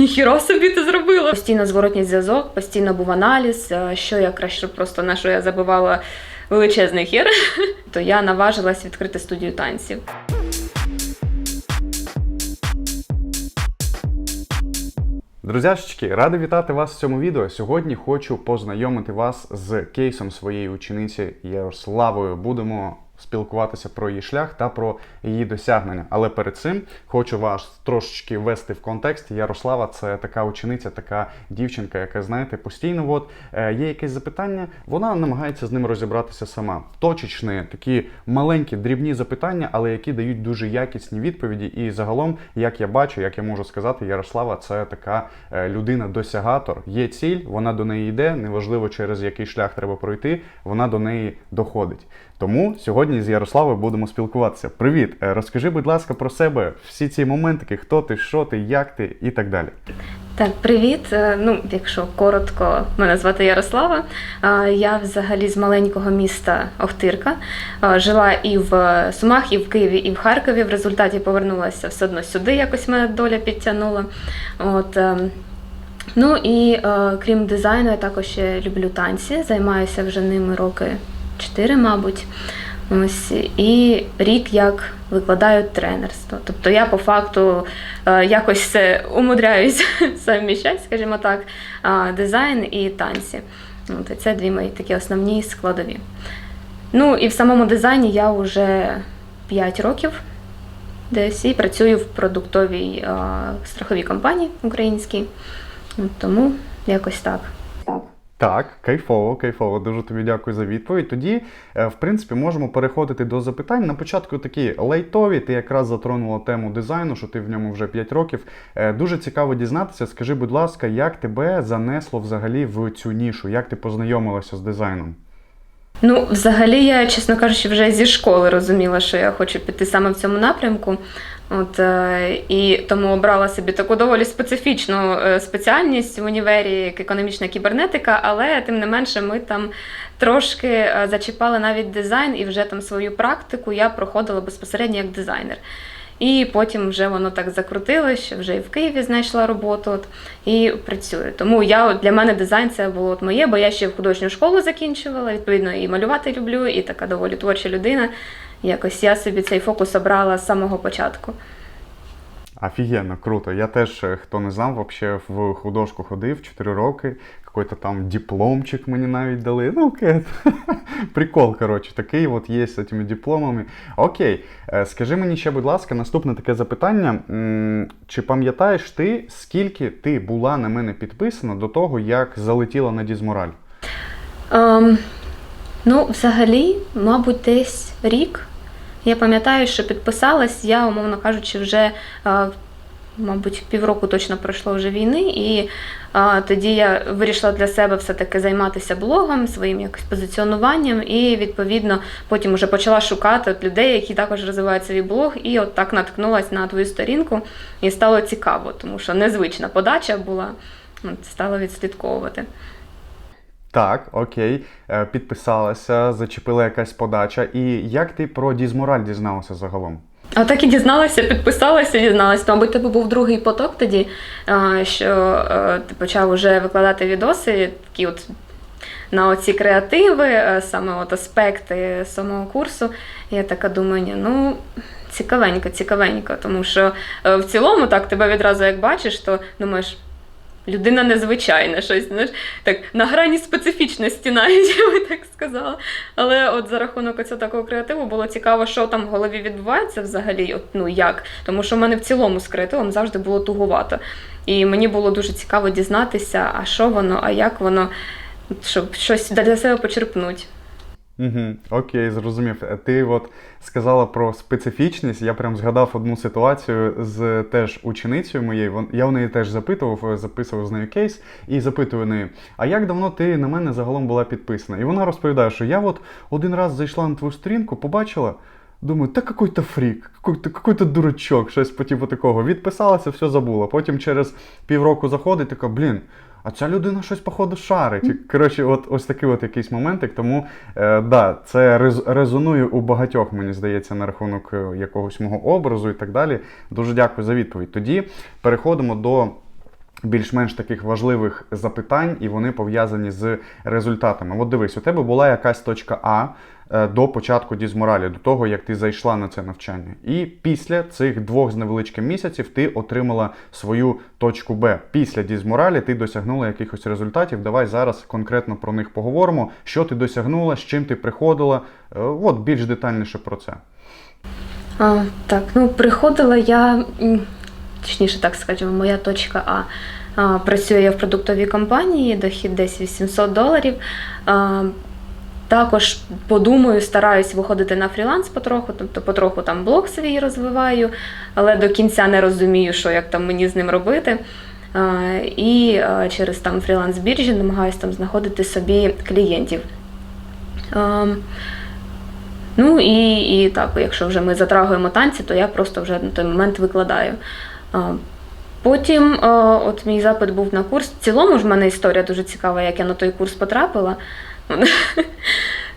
Ніхіро собі ти зробила. Постійно зворотній зв'язок, постійно був аналіз, е, що я краще просто на що я забивала величезний хір. То я наважилась відкрити студію танців. Друзяшечки, радий вітати вас в цьому відео. Сьогодні хочу познайомити вас з кейсом своєї учениці Ярославою. Будемо спілкуватися про її шлях та про її досягнення. Але перед цим хочу вас трошечки ввести в контекст. Ярослава це така учениця, така дівчинка, яка, знаєте, постійно от, е, є якесь запитання, вона намагається з ним розібратися сама. Точечні, такі маленькі, дрібні запитання, але які дають дуже якісні відповіді. І загалом, як я бачу, як я можу сказати, Ярослава це така е, людина-досягатор. Є ціль, вона до неї йде, неважливо через який шлях треба пройти, вона до неї доходить. Тому сьогодні з Ярославою будемо спілкуватися. Привіт! Е, Розкажи, будь ласка, про себе всі ці моментики, хто ти, що ти, як ти і так далі. Так, привіт. Е, Ну, якщо коротко, мене звати Ярослава. Е, Я взагалі з маленького міста Охтирка. Жила і в Сумах, і в Києві, і в Харкові. В результаті повернулася все одно сюди, якось мене доля підтягнула. От, е, ну і крім дизайну, я також ще люблю танці, займаюся вже ними роки 4, мабуть. Ось і рік як викладаю тренерство. Тобто я по факту е, якось це умудряюсь совміщати, скажімо так, дизайн і танці. От, це дві мої такі основні складові. Ну і в самому дизайні я вже 5 років десь і працюю в продуктовій страховій компанії українській. Тому якось так. Так, кайфово, кайфово. Дуже тобі дякую за відповідь. Тоді, е, в принципі, можемо переходити до запитань. На початку такі лайтові. Ти якраз затронула тему дизайну, що ти в ньому вже 5 років. Е, Дуже цікаво дізнатися. Скажи, будь ласка, як тебе занесло взагалі в цю нішу? Як ти познайомилася з дизайном? Ну, взагалі, я, чесно кажучи, вже зі школи розуміла, що я хочу піти саме в цьому напрямку. От, е, і тому обрала собі таку доволі специфічну е, спеціальність в універі, як економічна кібернетика, але тим не менше ми там трошки е, зачіпали навіть дизайн, і вже там свою практику я проходила безпосередньо як дизайнер. І потім вже воно так закрутилось, що вже і в Києві знайшла роботу от, і працюю. Тому я для мене дизайн це було от моє, бо я ще в художню школу закінчувала. Відповідно, і малювати люблю, і така доволі творча людина. Якось я собі цей фокус обрала з самого початку. Офігенно, круто. Я теж, е, хто не знав, вообще в художку ходив 4 роки. Какой-то там дипломчик мені навіть дали. Ну, окей. Прикол, коротше, такий от є з цими дипломами. Окей, Е, скажи мені ще, будь ласка, наступне таке запитання. Чи пам'ятаєш ти, скільки ти була на мене підписана до того, як залетіла на Дізмораль? Ем, ну, взагалі, мабуть, десь рік. Я пам'ятаю, що підписалась я, умовно кажучи, вже, е, мабуть, півроку точно пройшло вже війни, і е, тоді я вирішила для себе все-таки займатися блогом, своїм якось позиціонуванням, і відповідно потім вже почала шукати от людей, які також розвивають свій блог, і от так наткнулась на твою сторінку, і стало цікаво, тому що незвична подача була, от, стала відслідковувати. Так, окей, Е, підписалася, зачепила якась подача. І як ти про Дізмораль дізналася загалом? А так і дізналася, підписалася, дізналася. Мабуть, тебе був другий поток тоді, що е, ти почав вже викладати відоси, такі от на оці креативи, е, саме от аспекти самого курсу. Я така думаю, ні, ну. Цікавенько, цікавенько, тому що е, в цілому так тебе відразу як бачиш, то думаєш, людина незвичайна, щось знаєш, так на грані специфічності навіть я би так сказала. Але от за рахунок оцього такого креативу було цікаво, що там в голові відбувається взагалі, от, ну як. Тому що в мене в цілому з креативом завжди було туговато. І мені було дуже цікаво дізнатися, а що воно, а як воно, щоб щось для себе почерпнути. Угу, окей, зрозумів. Е, Ти от сказала про специфічність. Я прям згадав одну ситуацію з теж ученицею моєю. Я у неї теж запитував, е, записував з нею кейс і запитую неї, а як давно ти на мене загалом була підписана? І вона розповідає, що я от один раз зайшла на твою сторінку, побачила. Думаю, та какой-то фрік, какой-то, какой-то дурачок, щось по типу такого. Відписалася, все забула. Потім через півроку заходить, така, блін, а ця людина щось, походу, шарить. Коротше, от ось такий от якийсь моментик. Тому е, да, це рез, резонує у багатьох, мені здається, на рахунок е, якогось мого образу і так далі. Дуже дякую за відповідь. Тоді переходимо до більш-менш таких важливих запитань, і вони пов'язані з результатами. От дивись, у тебе була якась точка А е, до початку дізморалі, до того, як ти зайшла на це навчання. І після цих двох з невеличким місяців ти отримала свою точку Б. Після дізморалі ти досягнула якихось результатів. Давай зараз конкретно про них поговоримо. Що ти досягнула, з чим ти приходила. Е, От більш детальніше про це. А, так, ну приходила я, точніше так скажемо, моя точка А. Працюю я в продуктовій компанії, дохід десь 800 доларів. Також подумаю, стараюсь виходити на фріланс потроху, тобто потроху там блог свій розвиваю, але до кінця не розумію, що як там мені з ним робити. І через там фріланс біржі намагаюся там знаходити собі клієнтів. Ну і, і так, якщо вже ми затрагуємо танці, то я просто вже на той момент викладаю. Потім от мій запит був на курс. В цілому ж в мене історія дуже цікава, як я на той курс потрапила.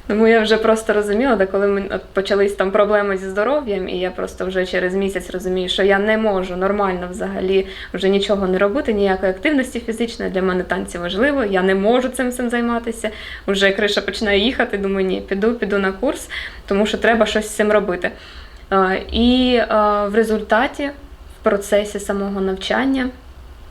Тому я вже просто розуміла, де коли почались там проблеми зі здоров'ям, і я просто вже через місяць розумію, що я не можу нормально взагалі вже нічого не робити, ніякої активності фізичної. Для мене танці важливо, я не можу цим всім займатися. Вже криша починає їхати. Думаю, ні, піду, піду на курс, тому що треба щось з цим робити. І в результаті, процесі самого навчання,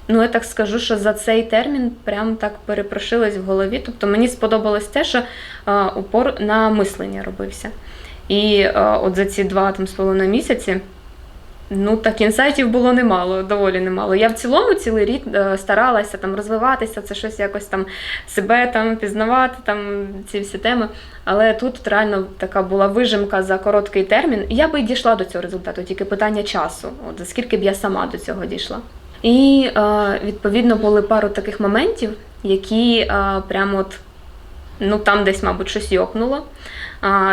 ну я так скажу, що за цей термін прям так перепрошилась в голові. Тобто мені сподобалось те, що а, упор на мислення робився. І а, от за ці два там з половиною місяці. Ну, так інсайтів було немало, доволі немало. Я в цілому цілий рік е, старалася там розвиватися, це щось якось там себе там пізнавати, там ці всі теми. Але тут реально така була вижимка за короткий термін. Я би й дійшла до цього результату, тільки питання часу. От за скільки б я сама до цього дійшла. І е, відповідно були пару таких моментів, які е, прямо от ну там десь, мабуть, щось йокнуло.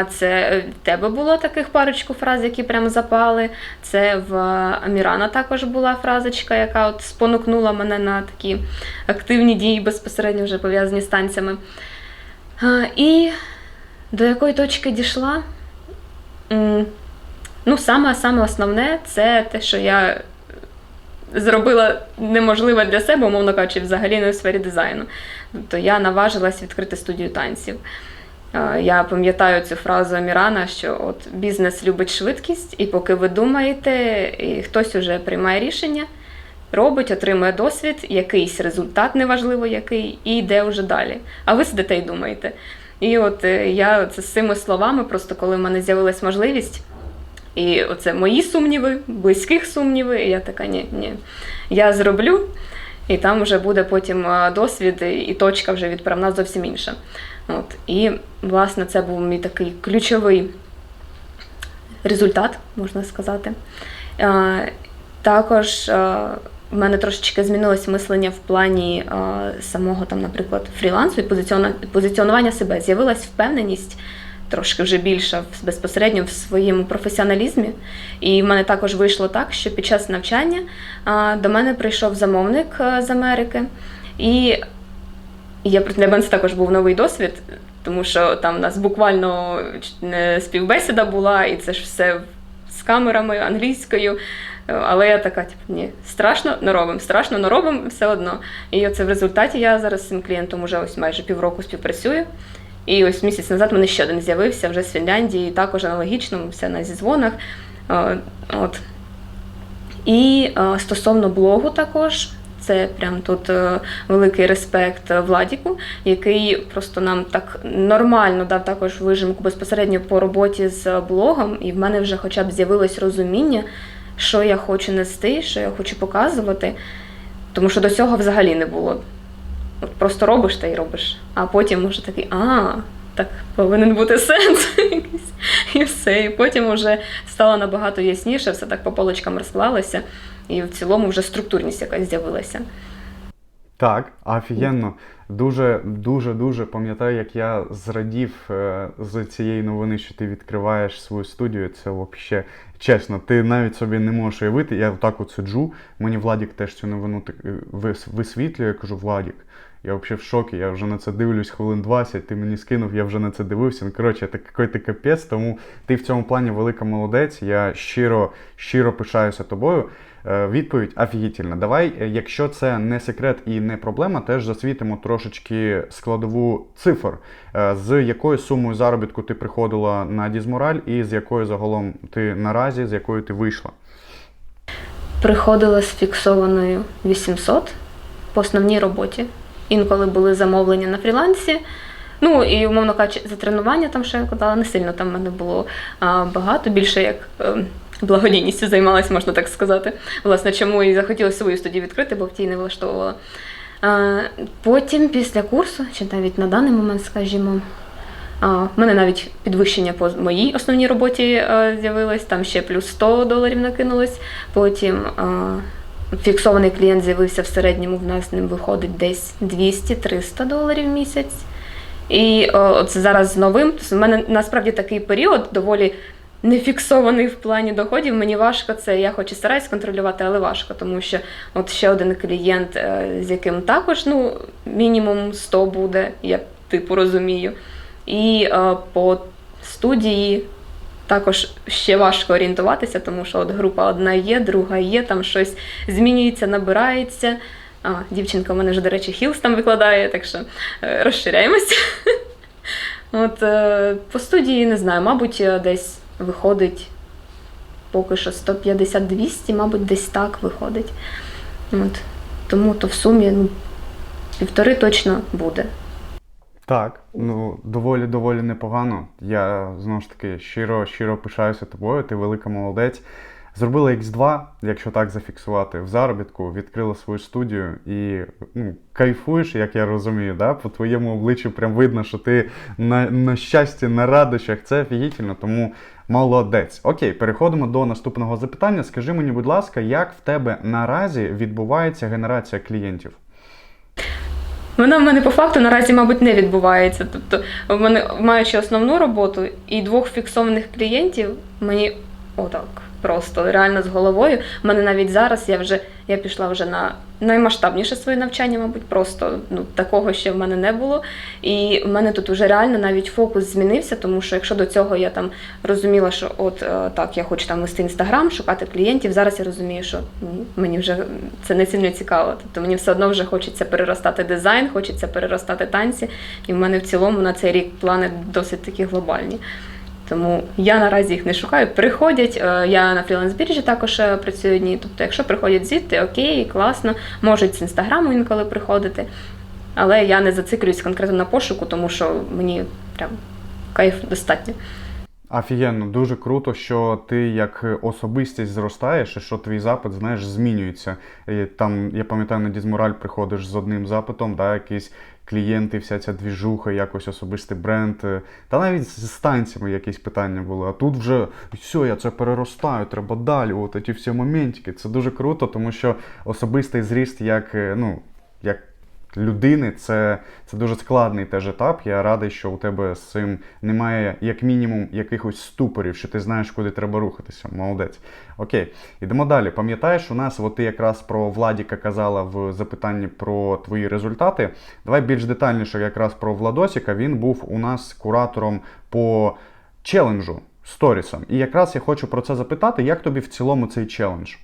Це е, в тебе було таких парочку фраз, які прям запали. Це в Амірана також була фразочка, яка от спонукнула мене на такі активні дії, безпосередньо вже пов'язані з танцями. І до якої точки дійшла? Ну, саме, саме основне це те, що я зробила неможливе для себе, умовно кажучи, взагалі не в сфері дизайну. Тобто я наважилась відкрити студію танців. Е, Я пам'ятаю цю фразу Амірана, що от бізнес любить швидкість, і поки ви думаєте, і хтось уже приймає рішення, робить, отримує досвід, якийсь результат, неважливо який, і йде вже далі. А ви сидите і думаєте. І от е, я це з цими словами, просто коли в мене з'явилась можливість, і оце мої сумніви, близьких сумніви, і я така, ні, ні, я зроблю, і там вже буде потім е, досвід, і- і точка вже відправна зовсім інша. От. І, власне, це був мій такий ключовий результат, можна сказати. Також в мене трошечки змінилось мислення в плані самого, там, наприклад, фрілансу і позиціонування себе. З'явилась впевненість трошки вже більша в- безпосередньо в своєму професіоналізмі. І в мене також вийшло так, що під час навчання до мене прийшов замовник е, з Америки. І я для мене це також був новий досвід, тому що там у нас буквально співбесіда була, і це ж все з камерами англійською. Е, Але я така, типу, ні, страшно, не робимо, страшно, не робимо все одно. І оце в результаті я зараз з цим клієнтом уже ось майже півроку співпрацюю. І ось місяць назад мене ще один з'явився вже з Фінляндії, також аналогічно, все на зізвонах. Е, От. І е, стосовно блогу також, це прям тут е, великий респект Владіку, який просто нам так нормально дав також вижимку безпосередньо по роботі з блогом, і в мене вже хоча б з'явилось розуміння, що я хочу нести, що я хочу показувати. Тому що до цього взагалі не було. От просто робиш та й робиш. А потім вже такий, а, так повинен бути сенс якийсь. І все. І потім вже стало набагато ясніше, все так по полочкам розклалося, і в цілому вже структурність якась з'явилася. Так, офігенно. Дуже, дуже, дуже пам'ятаю, як я зрадів е, з цієї новини, що ти відкриваєш свою студію. Це взагалі Чесно, ти навіть собі не можеш уявити. Я отак от сиджу, мені Владік теж цю новину так, е, вис- висвітлює. Я кажу, Владік, я взагалі в шокі, я вже на це дивлюсь хвилин 20, ти мені скинув, я вже на це дивився. Ну, коротше, це який ти капець, тому ти в цьому плані велика молодець. Я щиро, щиро пишаюся тобою. Е, Відповідь офігітельна. Давай, е, якщо це не секрет і не проблема, теж засвітимо трошечки складову цифр, Е, з якою сумою заробітку ти приходила на Дізмораль, і з якою загалом ти наразі, з якою ти вийшла. Приходила з фіксованою 800 по основній роботі. Інколи були замовлення на фрілансі. Ну і умовно кажучи, за тренування там ще кладала не сильно. Там в мене було а, багато, більше як е, благодійністю займалась, можна так сказати. Власне, чому і захотіла свою студію відкрити, бо в тій не влаштовувала. А, потім, після курсу, чи навіть на даний момент, скажімо, а, в мене навіть підвищення по моїй основній роботі е, з'явилось, там ще плюс 100 доларів накинулось. Потім а, фіксований клієнт з'явився в середньому, в нас з ним виходить десь 200-300 доларів в місяць. І о, от зараз з новим, в мене насправді такий період доволі нефіксований в плані доходів. Мені важко це, я хоч і стараюсь контролювати, але важко, тому що от ще один клієнт, е, з яким також ну, мінімум 100 буде, я типу розумію. І е, по студії також ще важко орієнтуватися, тому що от група одна є, друга є, там щось змінюється, набирається. А, дівчинка в мене вже, до речі, хілс там викладає, так що е, розширяємося. От е, по студії не знаю, мабуть, е, десь виходить поки що 150-200, мабуть, десь так виходить. От. Тому то в сумі ну, півтори точно буде. Так, ну доволі доволі непогано. Я знову ж таки щиро щиро пишаюся тобою. Ти велика молодець. Зробила X2, якщо так зафіксувати, в заробітку, відкрила свою студію і ну, кайфуєш, як я розумію, да? по твоєму обличчю прям видно, що ти на, на щасті, на радощах. Це офігітельно, тому молодець. Окей, переходимо до наступного запитання. Скажи мені, будь ласка, як в тебе наразі відбувається генерація клієнтів? Вона в мене по факту наразі, мабуть, не відбувається. Тобто, в мене маючи основну роботу і двох фіксованих клієнтів, мені отак просто реально з головою. У мене навіть зараз я вже я пішла вже на наймасштабніше своє навчання, мабуть, просто ну такого ще в мене не було. І в мене тут вже реально навіть фокус змінився, тому що якщо до цього я там розуміла, що от е, так, я хочу там вести інстаграм, шукати клієнтів. Зараз я розумію, що ні, мені вже це не сильно цікаво. Тобто мені все одно вже хочеться переростати дизайн, хочеться переростати танці. І в мене в цілому на цей рік плани досить такі глобальні. Тому я наразі їх не шукаю. Приходять, е, я на фріланс-біржі також е, працюю дні. Тобто, якщо приходять звідти, окей, класно, можуть з інстаграму інколи приходити. Але я не зациклююсь конкретно на пошуку, тому що мені прям кайф достатньо. Офігенно, дуже круто, що ти як особистість зростаєш, і що твій запит, знаєш, змінюється. І там, я пам'ятаю, на Дізмораль приходиш з одним запитом, да, якісь клієнти, вся ця двіжуха, якось особистий бренд. е, Та навіть з станціями якісь питання були. А тут вже все, я це переростаю, треба далі. От ці всі моментики. Це дуже круто, тому що особистий зріст як, е, ну, як людини це, це дуже складний теж етап. Я радий, що у тебе з цим немає, як мінімум, якихось ступорів, що ти знаєш, куди треба рухатися. Молодець. Окей, ідемо далі. Пам'ятаєш, у нас, от ти якраз про Владіка казала в запитанні про твої результати. Давай більш детальніше, якраз про Владосіка. Він був у нас куратором по челенджу сторісам. І якраз я хочу про це запитати, як тобі в цілому цей челендж?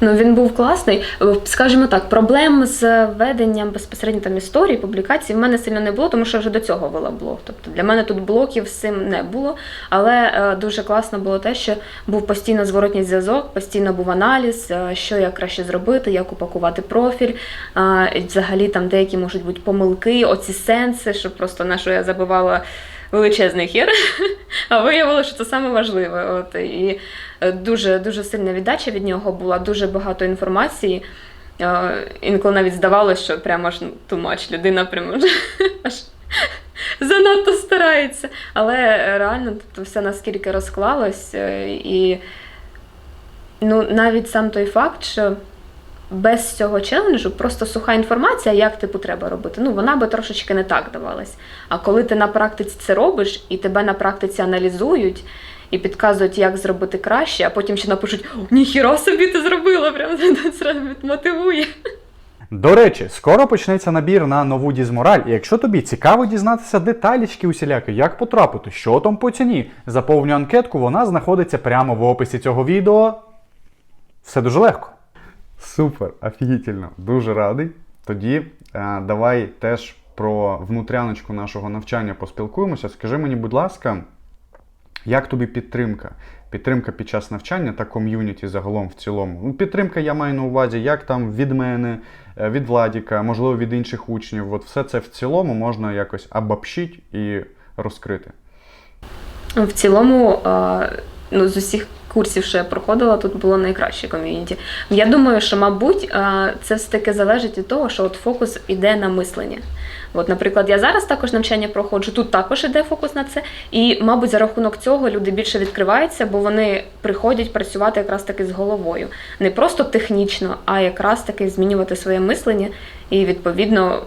Ну він був класний. Е, Скажімо так, проблем з веденням безпосередньо там історії, публікацій в мене сильно не було, тому що я вже до цього вела блог. Тобто для мене тут блоків з цим не було. Але е, дуже класно було те, що був постійно зворотній зв'язок, постійно був аналіз, е, що як краще зробити, як упакувати профіль. Взагалі там деякі можуть бути помилки, оці сенси, що просто на що я забивала величезний хір. А виявилося, що це саме важливе. От і дуже дуже сильна віддача від нього була, дуже багато інформації. Е, Інколи навіть здавалося, що прямо аж much, людина прямо аж, аж занадто старається. Але е, реально тобто, все наскільки розклалось, е, і ну, навіть сам той факт, що без цього челенджу просто суха інформація, як типу треба робити. Ну вона би трошечки не так давалась. А коли ти на практиці це робиш і тебе на практиці аналізують, і підказують, як зробити краще, а потім ще напишуть: «О, ніхіра собі ти зробила! Прям це мотивує. До речі, скоро почнеться набір на нову дізмораль. І якщо тобі цікаво дізнатися деталічки усіляки, як потрапити, що там по ціні, заповню анкетку, вона знаходиться прямо в описі цього відео. Все дуже легко. Супер, офігітельно, дуже радий. Тоді е, давай теж про внутряночку нашого навчання поспілкуємося. Скажи мені, будь ласка, як тобі підтримка? Підтримка під час навчання та ком'юніті загалом в цілому. Ну, підтримка я маю на увазі, як там від мене, е, від Владіка, можливо, від інших учнів. От все це в цілому можна якось обобщити і розкрити. В цілому, е, ну, з усіх курсів, що я проходила, тут було найкраще ком'юніті. Я думаю, що, мабуть, е, це все таки залежить від того, що от фокус іде на мислення. От, наприклад, я зараз також навчання проходжу, тут також іде фокус на це. І, мабуть, за рахунок цього люди більше відкриваються, бо вони приходять працювати якраз таки з головою. Не просто технічно, а якраз таки змінювати своє мислення і відповідно.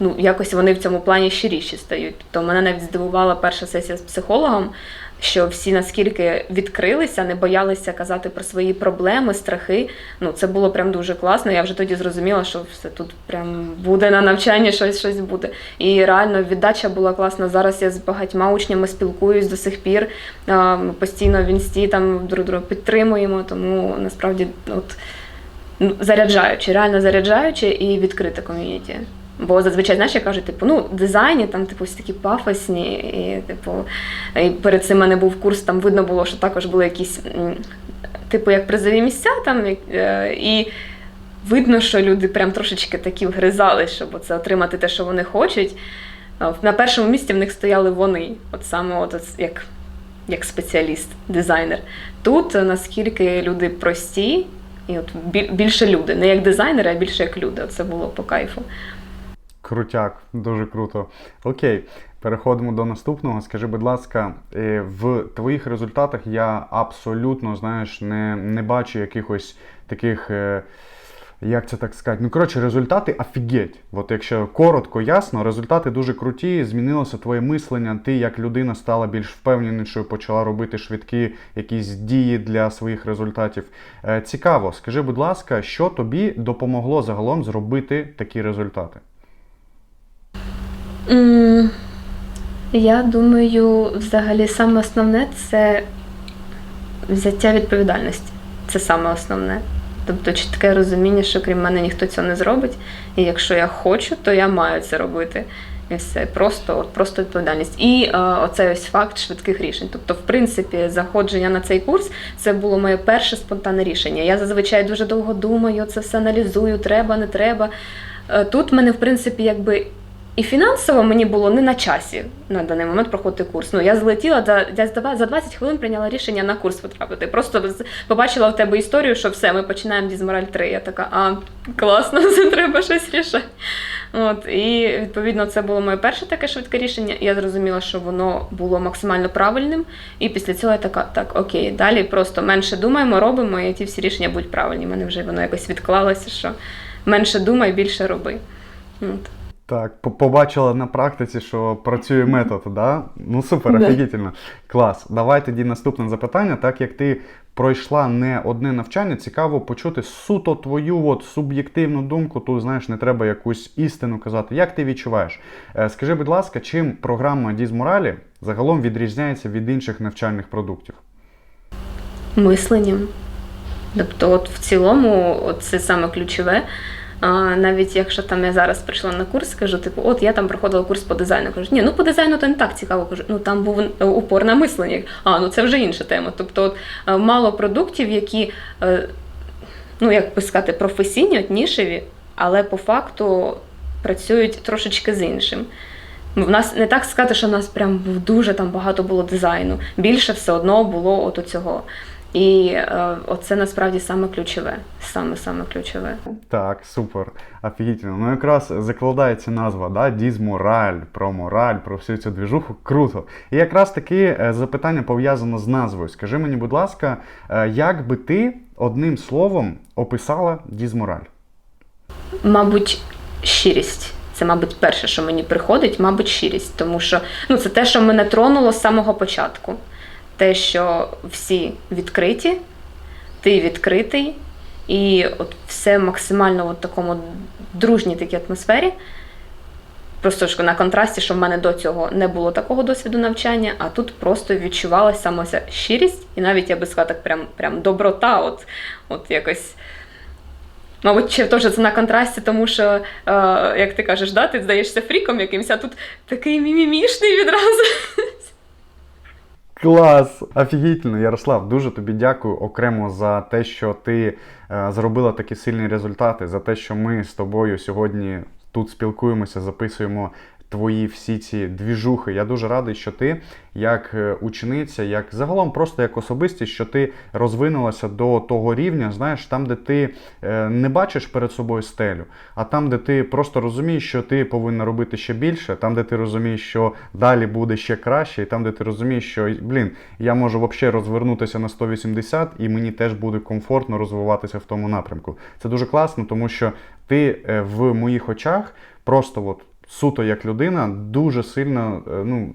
Ну, якось вони в цьому плані щиріші стають. Тобто мене навіть здивувала перша сесія з психологом, що всі наскільки відкрилися, не боялися казати про свої проблеми, страхи. Ну, це було прям дуже класно. Я вже тоді зрозуміла, що все тут прям буде на навчанні, щось щось буде. І реально віддача була класна. Зараз я з багатьма учнями спілкуюсь до сих пір. Ми постійно в інсті там друг друга підтримуємо, тому насправді от, ну, заряджаюче, реально заряджаюче і відкрите ком'юніті. Бо зазвичай, знаєш, як кажуть, типу, ну, дизайні там, типу, всі такі пафосні, і, типу, і перед цим в мене був курс, там видно було, що також були якісь, типу, як призові місця там, е, і видно, що люди прям трошечки такі вгризались, щоб це отримати те, що вони хочуть. На першому місці в них стояли вони, от саме от, от як, як спеціаліст, дизайнер. Тут е, наскільки люди прості, і от більше люди, не як дизайнери, а більше як люди. Це було по кайфу. Крутяк, дуже круто. Окей, переходимо до наступного. Скажи, будь ласка, е, в твоїх результатах я абсолютно, знаєш, не, не бачу якихось таких. е, Як це так сказати? Ну, коротше, результати офігеть. От якщо коротко, ясно, результати дуже круті, змінилося твоє мислення, ти як людина стала більш впевненішою, почала робити швидкі якісь дії для своїх результатів. Е, Цікаво, скажи, будь ласка, що тобі допомогло загалом зробити такі результати? Я думаю, взагалі саме основне це взяття відповідальності. Це саме основне. Тобто чітке розуміння, що крім мене ніхто цього не зробить. І якщо я хочу, то я маю це робити. І все, просто, просто відповідальність. І е, оцей ось факт швидких рішень. Тобто, в принципі, заходження на цей курс це було моє перше спонтанне рішення. Я зазвичай дуже довго думаю, це все аналізую, треба, не треба. Е, Тут мене, в принципі, якби і фінансово мені було не на часі на даний момент проходити курс. Ну я злетіла за, я за за 20 хвилин прийняла рішення на курс потрапити. Просто побачила в тебе історію, що все, ми починаємо Дізмораль 3. Я така, а класно, це треба щось рішати. От і відповідно це було моє перше таке швидке рішення. Я зрозуміла, що воно було максимально правильним. І після цього я така, так, окей, далі просто менше думаємо, робимо, і ті всі рішення будуть правильні. У мене вже воно якось відклалося, що менше думай, більше роби. От. Так, побачила на практиці, що працює метод, да? Ну супер, офігітельно. Клас. Давай тоді наступне запитання. Так як ти пройшла не одне навчання, цікаво почути суто твою от суб'єктивну думку. Тут знаєш, не треба якусь істину казати. Як ти відчуваєш? Е, Скажи, будь ласка, чим програма Дізморалі загалом відрізняється від інших навчальних продуктів? мисленням. Тобто, от в цілому, от це саме ключове. Навіть якщо там я зараз прийшла на курс, кажу, типу, от я там проходила курс по дизайну. Кажу, ні, ну по дизайну то не так цікаво. Кажу, ну там був упор на мислення. А, ну це вже інша тема. Тобто, от, е, мало продуктів, які, е, ну як би сказати, професійні, от нішеві, але по факту працюють трошечки з іншим. В нас не так сказати, що в нас прям дуже там багато було дизайну. Більше все одно було от цього. І е, оце насправді саме ключове. Саме саме ключове. Так, супер, офігітельно. Ну якраз закладається назва, да? Дізмораль, про мораль, про всю цю двіжуху. Круто. І якраз таки е, запитання пов'язано з назвою. Скажи мені, будь ласка, е, як би ти одним словом описала дізмораль? Мабуть, щирість. Це, мабуть, перше, що мені приходить, мабуть, щирість, тому що ну, це те, що мене тронуло з самого початку. Те, що всі відкриті, ти відкритий, і от все максимально в такому дружній такій атмосфері. Просто на контрасті, що в мене до цього не було такого досвіду навчання, а тут просто відчувалася саме ця щирість, і навіть я би сказала так, прям, прям доброта, от, от якось. Мабуть, ще теж це на контрасті, тому що, е, як ти кажеш, да, ти здаєшся фріком якимось, а тут такий мімімішний відразу. Клас! Офігітельно, Ярослав, дуже тобі дякую окремо за те, що ти е, зробила такі сильні результати, за те, що ми з тобою сьогодні тут спілкуємося, записуємо твої всі ці двіжухи. Я дуже радий, що ти, як е, учениця, як загалом просто як особистість, що ти розвинулася до того рівня, знаєш, там, де ти е, не бачиш перед собою стелю, а там, де ти просто розумієш, що ти повинна робити ще більше, там, де ти розумієш, що далі буде ще краще, і там, де ти розумієш, що блін, я можу взагалі розвернутися на 180, і мені теж буде комфортно розвиватися в тому напрямку. Це дуже класно, тому що ти е, в моїх очах просто от суто як людина дуже сильно е, ну,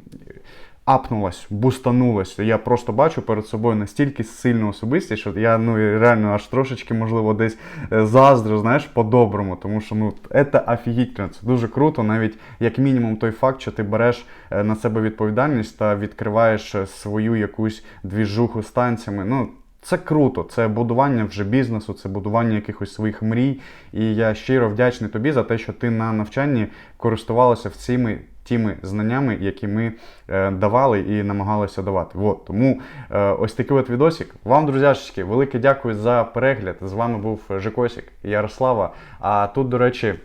апнулась, бустанулась. Я просто бачу перед собою настільки сильну особистість, що я ну реально аж трошечки, можливо, десь е, заздрю, знаєш, по-доброму. Тому що ну це офігітно, це дуже круто, навіть як мінімум той факт, що ти береш е, на себе відповідальність та відкриваєш свою якусь двіжуху з танцями. Ну, це круто, це будування вже бізнесу, це будування якихось своїх мрій. І я щиро вдячний тобі за те, що ти на навчанні користувалася всіми тими знаннями, які ми е, давали і намагалися давати. От, тому е, ось такий от відосик. Вам, друзяшечки, велике дякую за перегляд. З вами був Жикосик і Ярослава. А тут, до речі,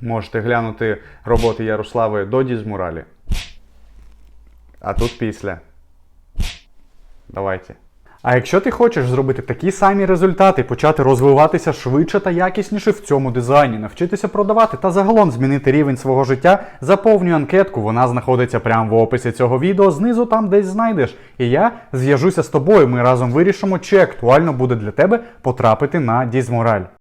можете глянути роботи Ярослави до Дізмуралі. А тут після. Давайте. А якщо ти хочеш зробити такі самі результати, почати розвиватися швидше та якісніше в цьому дизайні, навчитися продавати та загалом змінити рівень свого життя, заповнюй анкетку. Вона знаходиться прямо в описі цього відео. Знизу там десь знайдеш. І я зв'яжуся з тобою. Ми разом вирішимо, чи актуально буде для тебе потрапити на Дізмораль.